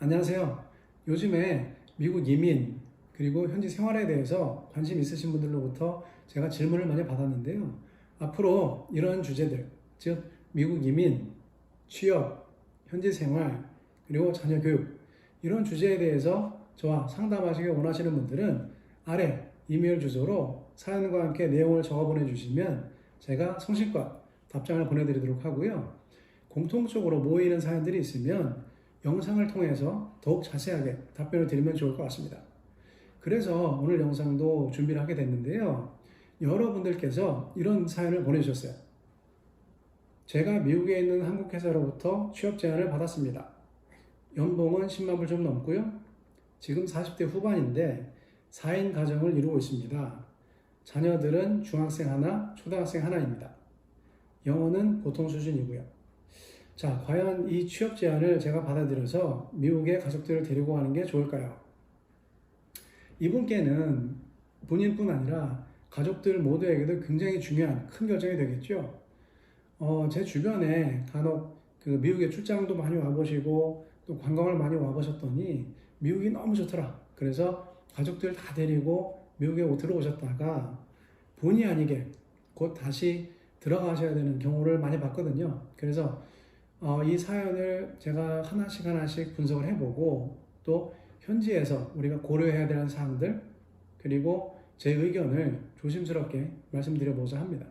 안녕하세요. 요즘에 미국 이민 그리고 현지 생활에 대해서 관심 있으신 분들로부터 제가 질문을 많이 받았는데요. 앞으로 이런 주제들, 즉 미국 이민, 취업, 현지 생활, 그리고 자녀 교육 이런 주제에 대해서 저와 상담하시길 원하시는 분들은 아래 이메일 주소로 사연과 함께 내용을 적어 보내주시면 제가 성실껏 답장을 보내드리도록 하고요. 공통적으로 모이는 사연들이 있으면 영상을 통해서 더욱 자세하게 답변을 드리면 좋을 것 같습니다. 그래서 오늘 영상도 준비를 하게 됐는데요. 여러분들께서 이런 사연을 보내주셨어요. 제가 미국에 있는 한국 회사로부터 취업 제안을 받았습니다. 연봉은 10만 불 좀 넘고요. 지금 40대 후반인데 4인 가정을 이루고 있습니다. 자녀들은 중학생 하나, 초등학생 하나입니다. 영어는 보통 수준이고요. 자, 과연 이 취업 제안을 제가 받아들여서 미국에 가족들을 데리고 가는 게 좋을까요? 이분께는 본인뿐 아니라 가족들 모두에게도 굉장히 중요한 큰 결정이 되겠죠. 어, 제 주변에 간혹 그 미국에 출장도 많이 와보시고 또 관광을 많이 와보셨더니 미국이 너무 좋더라. 그래서 가족들 다 데리고 미국에 들어오셨다가 본의 아니게 곧 다시 들어가셔야 되는 경우를 많이 봤거든요. 그래서 어, 이 사연을 제가 하나씩 하나씩 분석을 해보고 또 현지에서 우리가 고려해야 되는 사항들 그리고 제 의견을 조심스럽게 말씀드려보자 합니다.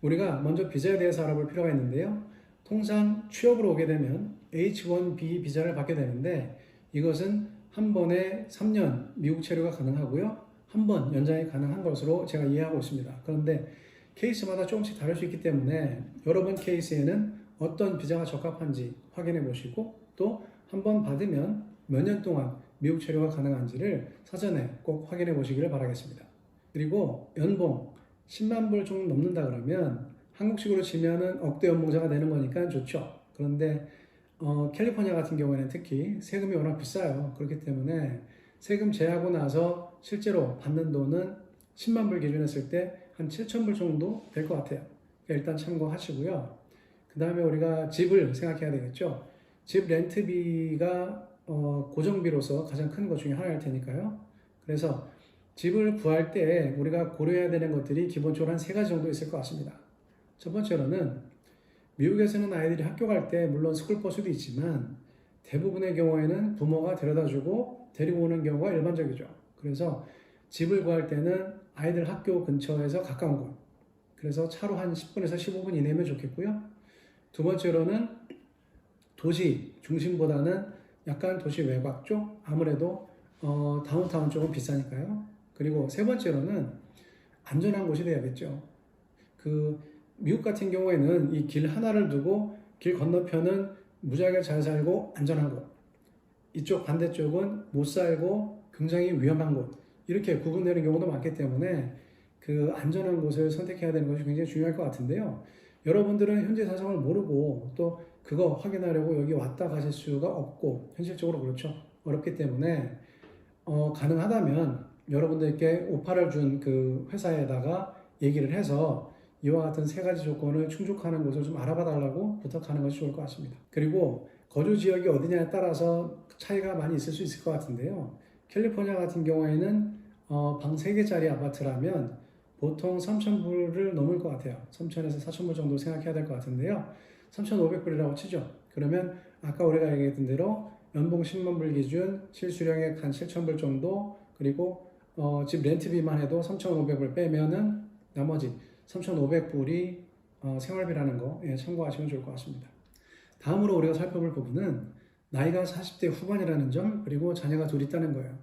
우리가 먼저 비자에 대해서 알아볼 필요가 있는데요. 통상 취업으로 오게 되면 H1B 비자를 받게 되는데 이것은 한 번에 3년 미국 체류가 가능하고요. 한 번 연장이 가능한 것으로 제가 이해하고 있습니다. 그런데 케이스마다 조금씩 다를 수 있기 때문에 여러분 케이스에는 어떤 비자가 적합한지 확인해 보시고 또 한 번 받으면 몇 년 동안 미국 체류가 가능한지를 사전에 꼭 확인해 보시기를 바라겠습니다. 그리고 연봉 10만 불좀 넘는다 그러면 한국식으로 치면은 억대 연봉자가 되는 거니까 좋죠. 그런데 어, 캘리포니아 같은 경우에는 특히 세금이 워낙 비싸요. 그렇기 때문에 세금 제하고 나서 실제로 받는 돈은 10만 불 기준했을 때 한 7천 불 정도 될 것 같아요. 그러니까 일단 참고하시고요. 그 다음에 우리가 집을 생각해야 되겠죠. 집 렌트비가 어, 고정비로서 가장 큰 것 중에 하나일 테니까요. 그래서 집을 구할 때 우리가 고려해야 되는 것들이 기본적으로 한 세 가지 정도 있을 것 같습니다. 첫 번째로는 미국에서는 아이들이 학교 갈 때 물론 스쿨버스도 있지만 대부분의 경우에는 부모가 데려다주고 데리고 오는 경우가 일반적이죠. 그래서 집을 구할 때는 아이들 학교 근처에서 가까운 곳. 그래서 차로 한 10분에서 15분 이내면 좋겠고요. 두 번째로는 도시 중심보다는 약간 도시 외곽 쪽 아무래도 어, 다운타운 쪽은 비싸니까요. 그리고 세 번째로는 안전한 곳이 돼야겠죠. 그 미국 같은 경우에는 이 길 하나를 두고 길 건너편은 무지하게 잘 살고 안전한 곳, 이쪽 반대쪽은 못 살고 굉장히 위험한 곳 이렇게 구분되는 경우도 많기 때문에 그 안전한 곳을 선택해야 되는 것이 굉장히 중요할 것 같은데요. 여러분들은 현재 사정을 모르고 또 그거 확인하려고 여기 왔다 가실 수가 없고 현실적으로 그렇죠. 어렵기 때문에 어, 가능하다면 여러분들께 오파를 준 그 회사에다가 얘기를 해서 이와 같은 세 가지 조건을 충족하는 곳을 좀 알아봐 달라고 부탁하는 것이 좋을 것 같습니다. 그리고 거주 지역이 어디냐에 따라서 차이가 많이 있을 수 있을 것 같은데요. 캘리포니아 같은 경우에는 어, 방 3개짜리 아파트라면 보통 3,000불을 넘을 것 같아요. 3,000에서 4,000불 정도 생각해야 될 것 같은데요. 3,500불이라고 치죠. 그러면 아까 우리가 얘기했던 대로 연봉 10만 불 기준 실수령액 한 7,000불 정도 그리고 어, 집 렌트비만 해도 3,500불 빼면은 나머지 3,500불이 어, 생활비라는 거 예, 참고하시면 좋을 것 같습니다. 다음으로 우리가 살펴볼 부분은 나이가 40대 후반이라는 점 그리고 자녀가 둘 있다는 거예요.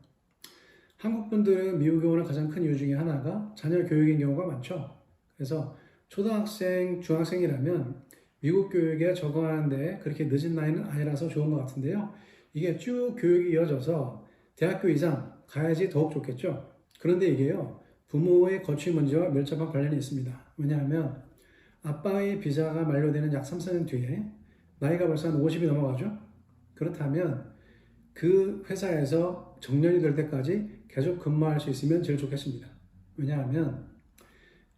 한국 분들은 미국에 오는 가장 큰 이유 중에 하나가 자녀 교육인 경우가 많죠. 그래서 초등학생, 중학생이라면 미국 교육에 적응하는데 그렇게 늦은 나이는 아니라서 좋은 것 같은데요. 이게 쭉 교육이 이어져서 대학교 이상 가야지 더욱 좋겠죠. 그런데 이게요, 부모의 거취 문제와 밀접한 관련이 있습니다. 왜냐하면 아빠의 비자가 만료되는 약 3, 4년 뒤에 나이가 벌써 한 50이 넘어가죠. 그렇다면 그 회사에서 정년이 될 때까지 계속 근무할 수 있으면 제일 좋겠습니다. 왜냐하면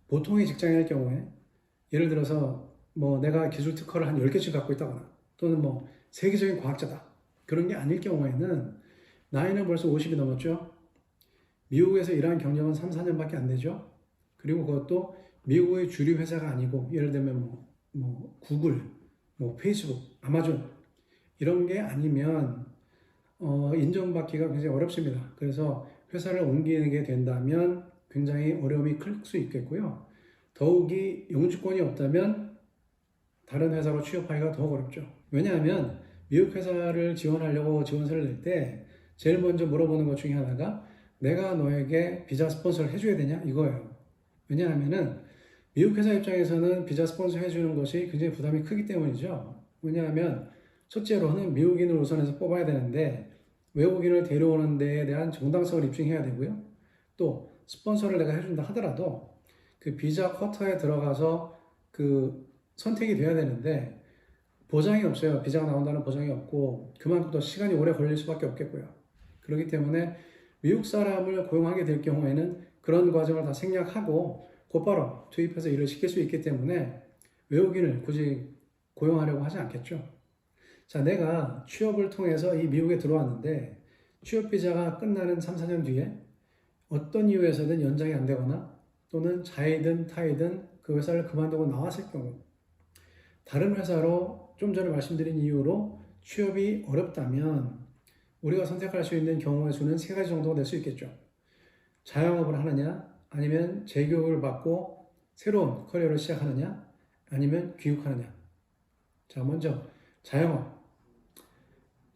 보통의 직장인일 경우에 예를 들어서 뭐 내가 기술 특허를 한 10개씩 갖고 있다거나 또는 뭐 세계적인 과학자다. 그런 게 아닐 경우에는 나이는 벌써 50이 넘었죠. 미국에서 일한 경력은 3, 4년밖에 안 되죠. 그리고 그것도 미국의 주류 회사가 아니고 예를 들면 뭐, 뭐 구글, 뭐 페이스북, 아마존 이런 게 아니면 어, 인정받기가 굉장히 어렵습니다. 그래서 회사를 옮기게 된다면 굉장히 어려움이 클 수 있겠고요. 더욱이 영주권이 없다면 다른 회사로 취업하기가 더 어렵죠. 왜냐하면 미국 회사를 지원하려고 지원서를 낼 때 제일 먼저 물어보는 것 중에 하나가 내가 너에게 비자 스폰서를 해줘야 되냐 이거예요. 왜냐하면은 미국 회사 입장에서는 비자 스폰서 해주는 것이 굉장히 부담이 크기 때문이죠. 왜냐하면 첫째로는 미국인을 우선해서 뽑아야 되는데 외국인을 데려오는 데에 대한 정당성을 입증해야 되고요. 또 스폰서를 내가 해준다 하더라도 그 비자 쿼터에 들어가서 그 선택이 돼야 되는데 보장이 없어요. 비자가 나온다는 보장이 없고 그만큼 더 시간이 오래 걸릴 수밖에 없겠고요. 그렇기 때문에 미국 사람을 고용하게 될 경우에는 그런 과정을 다 생략하고 곧바로 투입해서 일을 시킬 수 있기 때문에 외국인을 굳이 고용하려고 하지 않겠죠. 자, 내가 취업을 통해서 이 미국에 들어왔는데 취업 비자가 끝나는 3, 4년 뒤에 어떤 이유에서든 연장이 안 되거나 또는 자이든 타이든 그 회사를 그만두고 나왔을 경우 다른 회사로 좀 전에 말씀드린 이유로 취업이 어렵다면 우리가 선택할 수 있는 경우의 수는 세 가지 정도가 될 수 있겠죠. 자영업을 하느냐, 아니면 재교육을 받고 새로운 커리어를 시작하느냐, 아니면 귀국하느냐. 자, 먼저 자영업.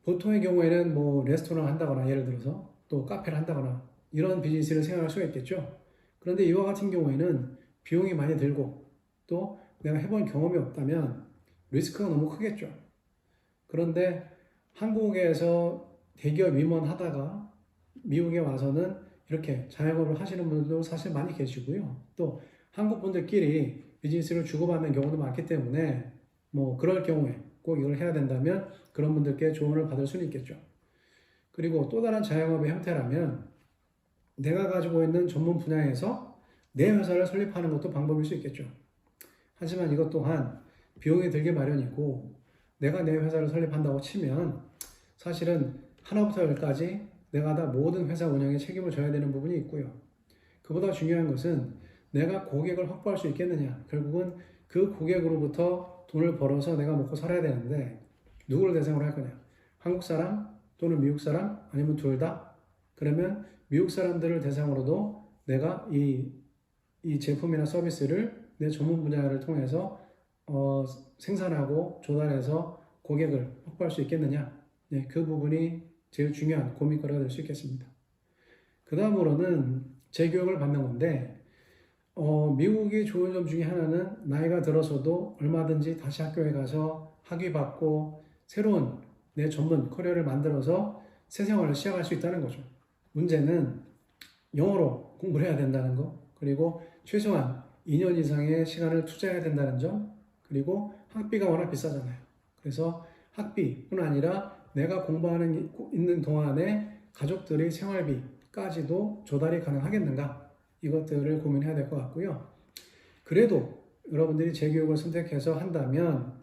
보통의 경우에는 뭐 레스토랑을 한다거나 예를 들어서 또 카페를 한다거나 이런 비즈니스를 생각할 수가 있겠죠. 그런데 이와 같은 경우에는 비용이 많이 들고 또 내가 해본 경험이 없다면 리스크가 너무 크겠죠. 그런데 한국에서 대기업 임원 하다가 미국에 와서는 이렇게 자영업을 하시는 분들도 사실 많이 계시고요. 또 한국 분들끼리 비즈니스를 주고받는 경우도 많기 때문에 뭐 그럴 경우에 꼭 이걸 해야 된다면 그런 분들께 조언을 받을 수는 있겠죠. 그리고 또 다른 자영업의 형태라면 내가 가지고 있는 전문 분야에서 내 회사를 설립하는 것도 방법일 수 있겠죠. 하지만 이것 또한 비용이 들게 마련이고 내가 내 회사를 설립한다고 치면 사실은 하나부터 열까지 내가 다 모든 회사 운영에 책임을 져야 되는 부분이 있고요. 그보다 중요한 것은 내가 고객을 확보할 수 있겠느냐. 결국은 그 고객으로부터 돈을 벌어서 내가 먹고 살아야 되는데 누구를 대상으로 할 거냐. 한국 사람 또는 미국 사람 아니면 둘 다. 그러면 미국 사람들을 대상으로도 내가 이, 이 제품이나 서비스를 내 전문 분야를 통해서 어, 생산하고 조달해서 고객을 확보할 수 있겠느냐. 네, 그 부분이 제일 중요한 고민거리가 될 수 있겠습니다. 그 다음으로는 재교육을 받는 건데, 어, 미국이 좋은 점 중에 하나는 나이가 들어서도 얼마든지 다시 학교에 가서 학위 받고 새로운 내 전문 커리어를 만들어서 새 생활을 시작할 수 있다는 거죠. 문제는 영어로 공부를 해야 된다는 거, 그리고 최소한 2년 이상의 시간을 투자해야 된다는 점, 그리고 학비가 워낙 비싸잖아요. 그래서 학비뿐 아니라 내가 공부하는 있는 동안에 가족들의 생활비까지도 조달이 가능하겠는가? 이것들을 고민해야 될 것 같고요. 그래도 여러분들이 재교육을 선택해서 한다면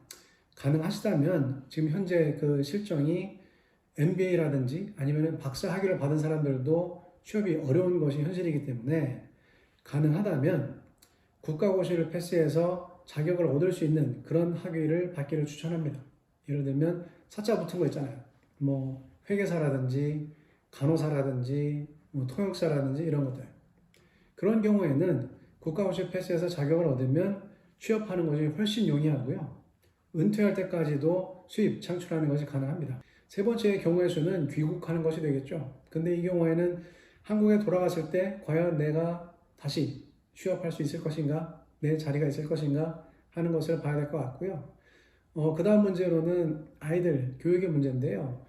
가능하시다면 지금 현재 그 실정이 MBA라든지 아니면 박사 학위를 받은 사람들도 취업이 어려운 것이 현실이기 때문에 가능하다면 국가고시를 패스해서 자격을 얻을 수 있는 그런 학위를 받기를 추천합니다. 예를 들면 사자 붙은 거 있잖아요. 뭐 회계사라든지 간호사라든지 뭐 통역사라든지 이런 것들. 그런 경우에는 국가고시 패스해서 자격을 얻으면 취업하는 것이 훨씬 용이하고요. 은퇴할 때까지도 수입 창출하는 것이 가능합니다. 세 번째 경우의 수는 귀국하는 것이 되겠죠. 근데 이 경우에는 한국에 돌아갔을 때 과연 내가 다시 취업할 수 있을 것인가, 내 자리가 있을 것인가 하는 것을 봐야 될 것 같고요. 어, 그 다음 문제로는 아이들 교육의 문제인데요.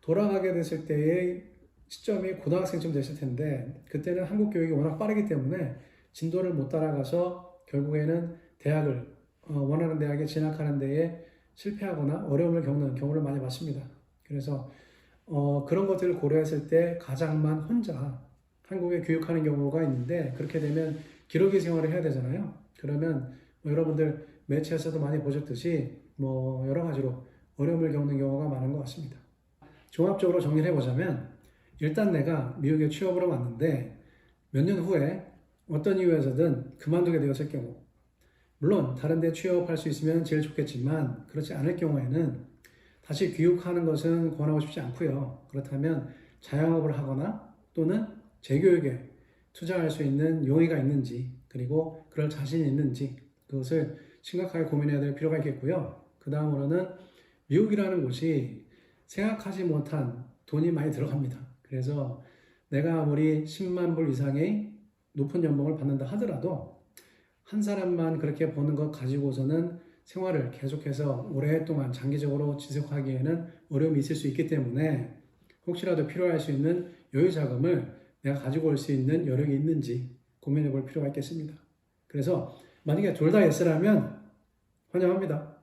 돌아가게 됐을 때의 시점이 고등학생쯤 됐을 텐데, 그때는 한국 교육이 워낙 빠르기 때문에 진도를 못 따라가서 결국에는 대학을, 어, 원하는 대학에 진학하는 데에 실패하거나 어려움을 겪는 경우를 많이 봤습니다. 그래서 어, 그런 것들을 고려했을 때 가장만 혼자 한국에 교육하는 경우가 있는데 그렇게 되면 기록의 생활을 해야 되잖아요. 그러면 뭐 여러분들 매체에서도 많이 보셨듯이 뭐 여러 가지로 어려움을 겪는 경우가 많은 것 같습니다. 종합적으로 정리를 해보자면 일단 내가 미국에 취업으로 왔는데 몇 년 후에 어떤 이유에서든 그만두게 되었을 경우 물론 다른 데 취업할 수 있으면 제일 좋겠지만 그렇지 않을 경우에는 다시 귀국하는 것은 권하고 싶지 않고요. 그렇다면 자영업을 하거나 또는 재교육에 투자할 수 있는 용의가 있는지 그리고 그럴 자신이 있는지 그것을 심각하게 고민해야 될 필요가 있겠고요. 그 다음으로는 미국이라는 곳이 생각하지 못한 돈이 많이 들어갑니다. 그래서 내가 아무리 10만 불 이상의 높은 연봉을 받는다 하더라도 한 사람만 그렇게 버는 것 가지고서는 생활을 계속해서 오랫동안 장기적으로 지속하기에는 어려움이 있을 수 있기 때문에 혹시라도 필요할 수 있는 여유 자금을 내가 가지고 올 수 있는 여력이 있는지 고민해 볼 필요가 있겠습니다. 그래서 만약에 둘 다 예스라면 환영합니다.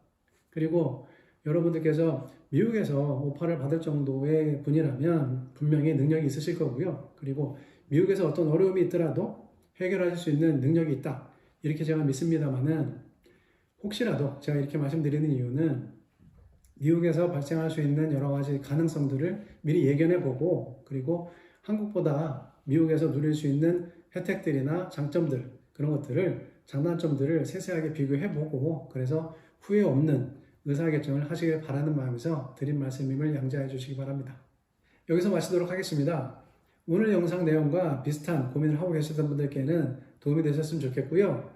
그리고 여러분들께서 미국에서 오파를 받을 정도의 분이라면 분명히 능력이 있으실 거고요. 그리고 미국에서 어떤 어려움이 있더라도 해결하실 수 있는 능력이 있다. 이렇게 제가 믿습니다만은 혹시라도 제가 이렇게 말씀드리는 이유는 미국에서 발생할 수 있는 여러 가지 가능성들을 미리 예견해 보고 그리고 한국보다 미국에서 누릴 수 있는 혜택들이나 장점들 그런 것들을 장단점들을 세세하게 비교해 보고 그래서 후회 없는 의사결정을 하시길 바라는 마음에서 드린 말씀임을 양지해 주시기 바랍니다. 여기서 마치도록 하겠습니다. 오늘 영상 내용과 비슷한 고민을 하고 계시던 분들께는 도움이 되셨으면 좋겠고요.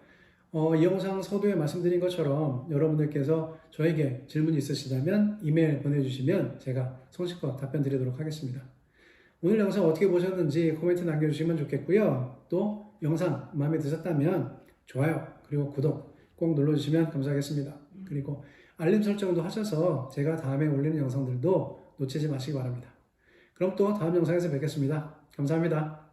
어, 이 영상 서두에 말씀드린 것처럼 여러분들께서 저에게 질문이 있으시다면 이메일 보내주시면 제가 성실껏 답변 드리도록 하겠습니다. 오늘 영상 어떻게 보셨는지 코멘트 남겨주시면 좋겠고요. 또 영상 마음에 드셨다면 좋아요 그리고 구독 꼭 눌러주시면 감사하겠습니다. 그리고 알림 설정도 하셔서 제가 다음에 올리는 영상들도 놓치지 마시기 바랍니다. 그럼 또 다음 영상에서 뵙겠습니다. 감사합니다.